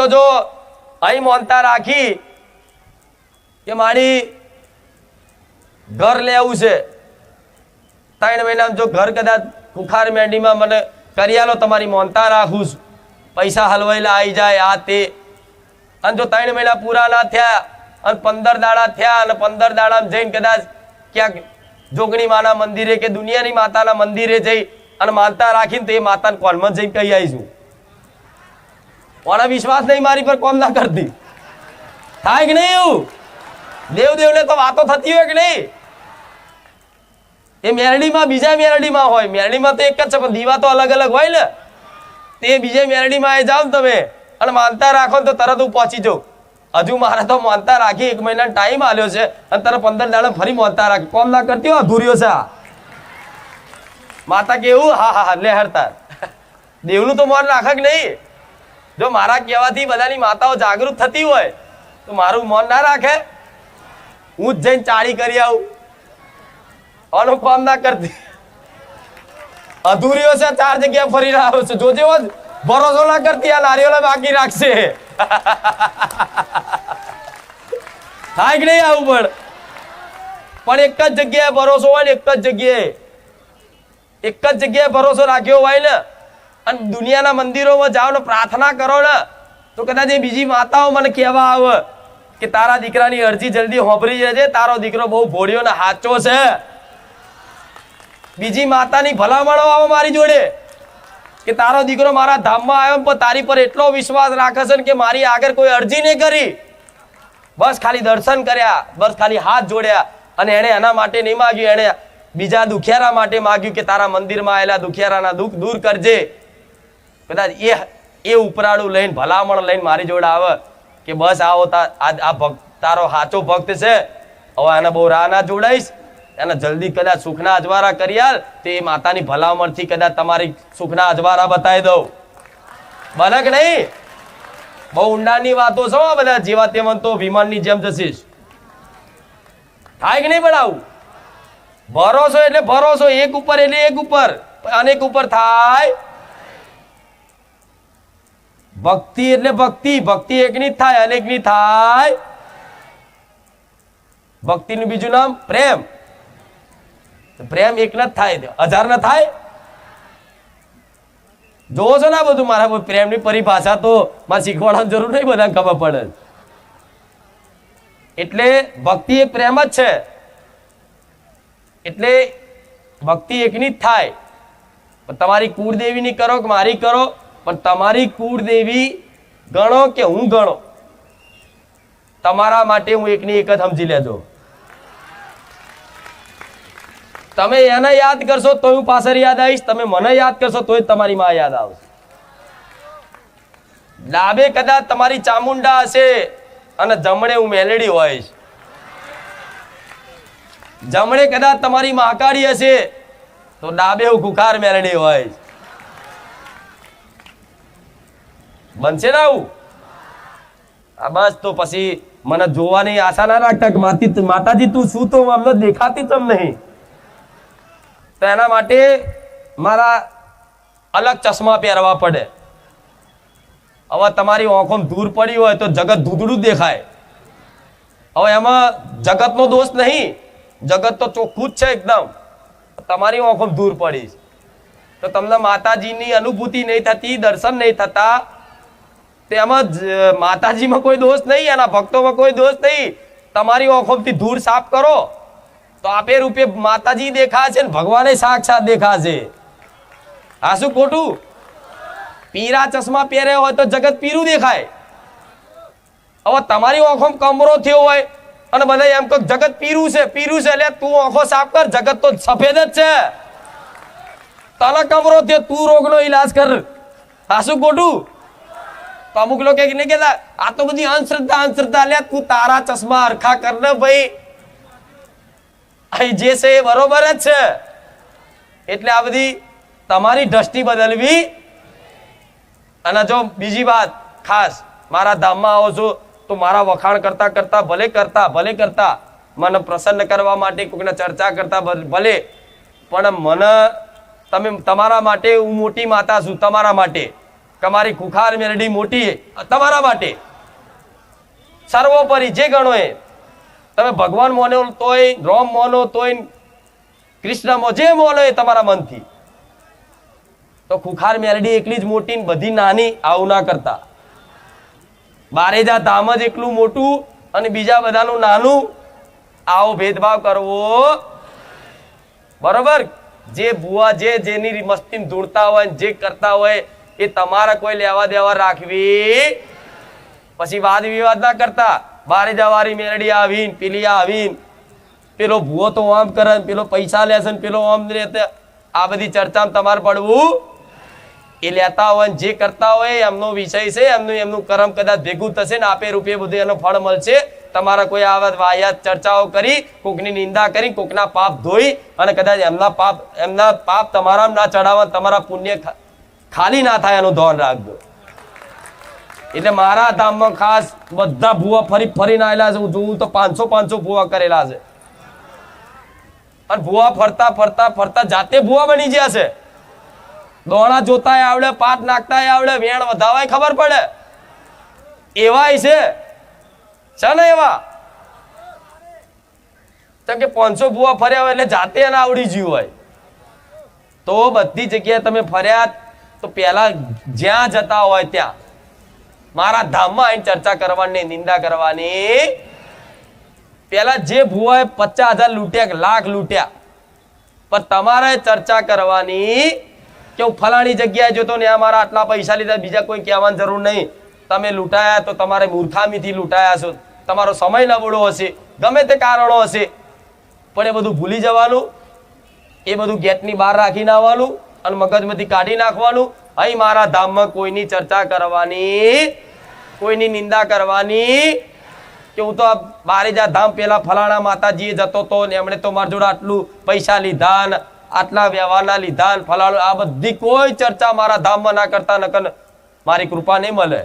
તો જો અહીં મોનતા રાખી કે મારી ઘર લેવું છે, ત્રણ મહિનામાં જો ઘર કદાચ કુખાર મેંડીમાં મને કરી તમારી મોનતા રાખું છું. પૈસા હલવાયેલા આવી જાય, આ તે. અને જો ત્રણ મહિના પૂરા ના થયા, અને પંદર દાડા થયા, અને પંદર દાડામાં જઈને કદાચ ક્યાંક જોગણી માના મંદિરે કે દુનિયાની માતાના મંદિરે જઈ અને માનતા રાખીને તો એ માતાને કોલમાં જઈને કહી આવીશું. કોના વિશ્વાસ નહીં મારી પર કોમ ના કરતી. થાય કે નહીં એવું? દેવ દેવને તો વાતો થતી હોય કે નહીં? એ મેરડીમાં, બીજા મેરડીમાં હોય. મેરડીમાં તો એક જ છે, પણ દીવા તો અલગ અલગ હોય ને. તે બીજે મેરડીમાં એ જાઓ તમે અને માનતા રાખો તો તરત હું પહોંચી જાઉં. હજુ મારે તો માનતા રાખી એક મહિના ટાઈમ આલ્યો છે અને તારે પંદર દાડા ફરી માનતા રાખી. કોમ ના કરતી હોય અધૂર્યો છે માતા કેવું હા હા હા, લે દેવનું તો મન રાખે કે નહીં? જો મારા કહેવાથી બધાની માતાઓ જાગૃત થતી હોય, તો મારું મન ના રાખે. હું જ જઈને ચાળી કરી આવું. આનું ના કરતી. અધૂરીઓ છે, ચાર જગ્યા ફરી રહ્યો છે. જોજે ભરોસો ના કરતી, આ લારીઓ બાકી રાખશે. થાય કે નહીં આવું પણ? પણ એક જ જગ્યાએ ભરોસો હોય ને એક જ જગ્યાએ. એક જ જગ્યાએ ભરોસો રાખ્યો હોય ને અને દુનિયાના મંદિરોમાં જાઓ ને પ્રાર્થના કરો ને, તો કદાચ એ બીજી માતાઓ મને કહેવા આવે કે તારા દીકરાની અરજી જલ્દી હોંભરી જજે, તારો દીકરો બહુ ભોળ્યો ને હાચો છે. બીજી માતાની ભલામણો આવે મારી જોડે, કે તારો દીકરો મારા ધામમાં આવ્યો પણ તારી પર એટલો વિશ્વાસ રાખે છે કે મારી આગળ કોઈ અરજી નહીં કરી. બસ ખાલી દર્શન કર્યા, બસ ખાલી હાથ જોડ્યા અને એણે એના માટે નહીં માગ્યું, એણે બીજા દુખિયારા માટે માગ્યું કે તારા મંદિરમાં આવેલા દુખિયારાના દુઃખ દૂર કરજે. કદાચ એ એ ઉપરાળું લઈને, ભલામણ લઈને મારી જોડે આવે કે બસ આવો આ ભક્ત તારો સાચો ભક્ત છે. હવે આને બહુ રાહ ના જોડાઈશ. એને જલ્દી કદાચ સુખના અજવારા કરી તે માતાની ભલામણથી કદાચ તમારી સુખના અજવારા બતાવી દઉં. બને કે નહીં? બહુ ઊંડાની વાતો છો બધા જેવા તેવા તો વિમાનની જેમ જશીશ. થાય કે નહીં બનાવું ભરોસો એટલે ભરોસો, એક ઉપર એટલે એક ઉપર. અનેક ઉપર થાય. ભક્તિ એટલે ભક્તિ ભક્તિ એકની થાય, અનેકની થાય. ભક્તિનું બીજું નામ પ્રેમ. પ્રેમ એક ન જ થાય હજાર ના થાય. જોવો છો ને બધું, મારા પ્રેમની પરિભાષા તો મારે શીખવાડવાની જરૂર નહીં બધા ખબર પડે. એટલે ભક્તિ એ પ્રેમ જ છે. એટલે ભક્તિ એકની જ થાય. તમારી તમારી કુળદેવીની કરો કે મારી કરો પણ તમારી કુળદેવી ગણો કે હું ગણો? તમારા માટે હું એકની એક જ સમજી લેજો. તમે એને યાદ કરશો તો હું પાછળ યાદ આવીશ, તમે મને યાદ કરશો તોય તમારી માં યાદ આવશે. ડાબે કદાચ તમારી ચામુંડા હશે અને જમણે હું મેલેડી હોઈશ. જમણે કદાચ તમારી મહાકાળી હશે, તો ડાબે હું કુખાર મેલડી હોઈશ. બનશે ને આવું? આ બસ તો પછી મને જોવાની આશા ના રાખતા માતી માતાજી, તું શું તો અમને દેખાતી તમ તો એના માટે મારા અલગ ચશ્મા પહેરવા પડે. હવે તમારી આંખોમાં દૂર પડી હોય તો જગત ધૂધડું દેખાય. હવે એમાં જગતનો દોષ નહીં. જગત તો ચોખ્ખું જ છે એકદમ. તમારી આંખોમાં દૂર પડી તો તમને માતાજીની અનુભૂતિ નહીં થતી, દર્શન નહીં થતા તેમાં માતાજીમાં કોઈ દોષ નહીં, એના ભક્તોમાં કોઈ દોષ નહીં. તમારી આંખોમાંથી ધૂળ સાફ કરો. તો આપે રૂપે માતાજી દેખાશે ને ભગવાને સાક્ષાત દેખાશે. આ શું ખોટું? પીરા ચશ્મા પહેર્યા હોય તો જગત પીરું દેખાય. હવે તમારી આંખોમાં કમરો થયો હોય અને બધા એમ કહો જગત પીરું છે પીરું છે, એટલે તું આંખો સાફ કર, જગત તો સફેદ જ છે. તને કમરો થયો, તું રોગનો ઈલાજ કર. આ શું ખોટું? તો અમુક લોકો નહીં કહેતા આ તો બધી અંધશ્રદ્ધા અંધશ્રદ્ધા લે તું તારા ચશ્મા હરખા કર ને ભાઈ. અહીં જે છે એ બરોબર જ છે. એટલે આ બધી તમારી દ્રષ્ટિ બદલવી. અને જો બીજી વાત ખાસ, મારા ધામમાં આવો છો, તો મારા વખાણ કરતા કરતા, ભલે કરતા ભલે કરતા, મને પ્રસન્ન કરવા માટે કોઈકને ચર્ચા કરતા ભલે. પણ મને, તમે, તમારા માટે હું મોટી માતા છું, તમારા માટે. કે મારી ખુખાર મેરડી મોટી તમારા માટે. સર્વોપરી જે ગણો એ, તમે ભગવાન મોનો તોય, રોમ મોનો તોય, કૃષ્ણ મો જે મોનો એ તમારા મનથી. તો ખુખાર મેલડી એકલી જ મોટી ને બધી નાની આવું ના કરતા. બારેજા ધામ જ એકલું મોટું અને બીજા બધાનું નાનું. આવો ભેદભાવ કરવો. બરોબર? જે ભુવા જે જેની મસ્તી ધૂળતા હોય જે કરતા હોય એ તમારે કોઈ લેવા દેવા રાખવી. પછી વાદ વિવાદ ના કરતા. બારે જવારી મેરડી આવીને, પેલી આવીને. પેલો ભૂવો તો આમ કરે પેલો પૈસા લેશે ને પેલો આમ આ બધી ચર્ચામાં તમારે પડવું એ લેતા હોય જે કરતા હોય એમનો વિષય છે, એમનું એમનું કર્મ કદાચ ભેગું થશે ને આપે રૂપિયે બધું એનો ફળ મળશે. તમારા કોઈ આવા વાહિયાત ચર્ચાઓ કરી, કોકની નિંદા કરી, કોકના પાપ ધોઈ અને કદાચ એમના પાપ એમના પાપ તમારા ના ચડાવવા તમારા પુણ્ય ખાલી ના થાય એનું ધોન રાખજો. એટલે મારા ધામમાં ખાસ બધા ભૂવા ફરી ફરીને આવેલા છે. હું જોઉં તો પાંચસો પાંચસો ભૂવા કરેલા છે. અને ભૂવા ફરતા ફરતા ફરતા જાતે ભૂવા બની ગયા છે. દોણા જોતાય આવડે, પાટ નાખતાય આવડે, વેણ વધાવાય ખબર પડે. એવાય છે. છે ને એવા? કે પાંચસો ભૂવા ફર્યા હોય એટલે જાતે એને આવડી ગયું હોય. તો બધી જગ્યાએ તમે ફર્યા તો પહેલા જ્યાં જતા હોય ત્યાં. મારા ધામમાં આવીને ચર્ચા કરવાની, નિંદા કરવાની. પેલા જે ભુવાએ પચાસ હજાર લૂંટ્યા લાખ લૂંટ્યા. પણ તમારે ચર્ચા કરવાની કે હું ફલાણી જગ્યાએ જોતો ને આ મારા આટલા પૈસા લીધા, બીજા કોઈ કહેવાની જરૂર નહીં. તમે લૂંટાયા તો તમારે મૂર્ખામીથી લૂંટાયા છો. તમારો સમય નબળો હશે, ગમે તે કારણો હશે. પણ એ બધું ભૂલી જવાનું, એ બધું ગેટની બહાર રાખીને આવવાનું. અને મગજમાંથી કાઢી નાખવાનું. અહીં મારા ધામમાં કોઈની ચર્ચા કરવાની, કોઈની નિંદા કરવાની કે હું તો આ બારેજા ધામ પેલા ફલાણા માતાજીએ જતો હતો ને એમણે તો મારા જોડે આટલું પૈસા લીધા ને આટલા વ્યવહારના લીધા ને ફલાણું, આ બધી કોઈ ચર્ચા મારા ધામમાં ના કરતા, નકર મારી કૃપા નહીં મળે.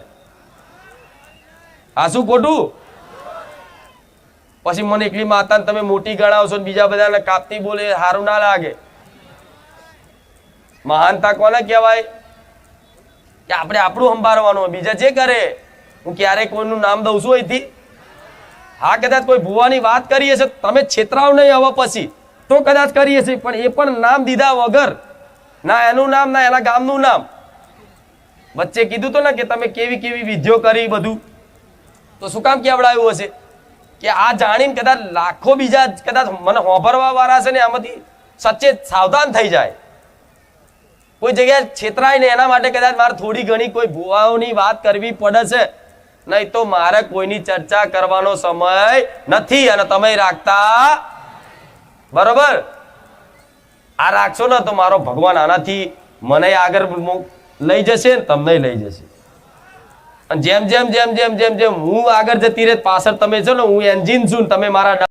આ શું ખોટું? પછી મને એકલી માતાને તમે મોટી ગણાવશો બીજા બધાને કાપતી બોલે સારું ના લાગે. મહાનતા કોને કહેવાય. કે આપણે આપણું સંભાળવાનું. બીજા જે કરે, હું ક્યારેય કોઈનું નામ દઉં છું અહીંથી. હા, કદાચ કોઈ ભુવાની વાત કરીએ છે, તમે છેતરાવ નહીં હવે પછી. તો કદાચ કરીએ છીએ, પણ એ પણ નામ દીધા વગર, ના એનું નામ, ના એના ગામનું નામ. વચ્ચે કીધું તો ને કે તમે કેવી કેવી વિધિઓ કરી બધું. તો શું કામ કેવડાવ્યું હશે? કે આ જાણીને કદાચ લાખો બીજા કદાચ મને હોભરવા વાળા છે ને આમાંથી સચ્ચે સાવધાન થઈ જાય. કોઈ જગ્યાએ છેતરાય ને એના માટે કદાચ મારે થોડી ઘણી કોઈ ભુવાઓની વાત કરવી પડે છે નહીં તો મારે કોઈની ચર્ચા કરવાનો સમય નથી અને તમે રાખતા બરોબર? આ રાખશો ને તો મારો ભગવાન આનાથી મને આગળ લઈ જશે ને તમને લઈ જશે. જેમ જેમ જેમ જેમ જેમ જેમ હું આગળ જતી રહે, પાછળ તમે છો ને, હું એન્જિન છું તમે મારા